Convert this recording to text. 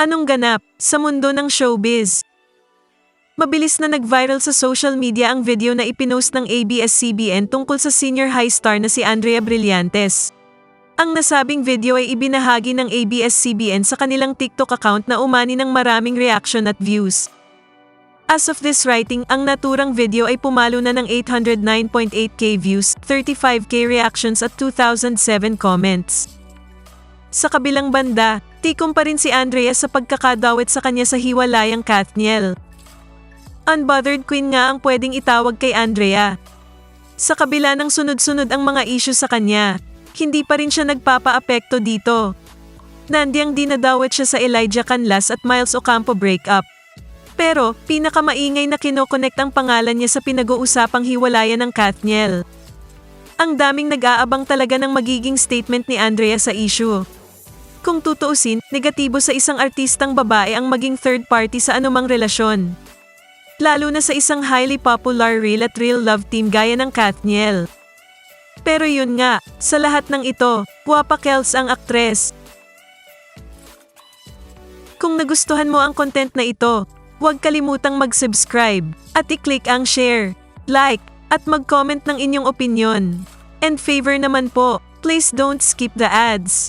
Anong ganap sa mundo ng showbiz? Mabilis na nag-viral sa social media ang video na ipinost ng ABS-CBN tungkol sa senior high star na si Andrea Brillantes. Ang nasabing video ay ibinahagi ng ABS-CBN sa kanilang TikTok account na umani ng maraming reaction at views. As of this writing, ang naturang video ay pumalo na ng 809.8k views, 35k reactions at 2007 comments. Sa kabilang banda, tikom pa rin si Andrea sa pagkakadawit sa kanya sa hiwalayang Kathniel. Unbothered queen nga ang pwedeng itawag kay Andrea. Sa kabila ng sunod-sunod ang mga issue sa kanya, hindi pa rin siya nagpapa-apekto dito. Nandiang dinadawit siya sa Elijah Canlas at Miles Ocampo breakup. Pero, pinakamaingay na kinokonect ang pangalan niya sa pinag-uusapang hiwalayan ng Kathniel. Ang daming nag-aabang talaga ng magiging statement ni Andrea sa issue. Kung tutuusin, negatibo sa isang artistang babae ang maging third party sa anumang relasyon. Lalo na sa isang highly popular real at real love team gaya ng Kathniel. Pero yun nga, sa lahat ng ito, Guapa Kels ang aktres. Kung nagustuhan mo ang content na ito, huwag kalimutang mag-subscribe at i-click ang share, like, at mag-comment ng inyong opinion. And favor naman po, please don't skip the ads.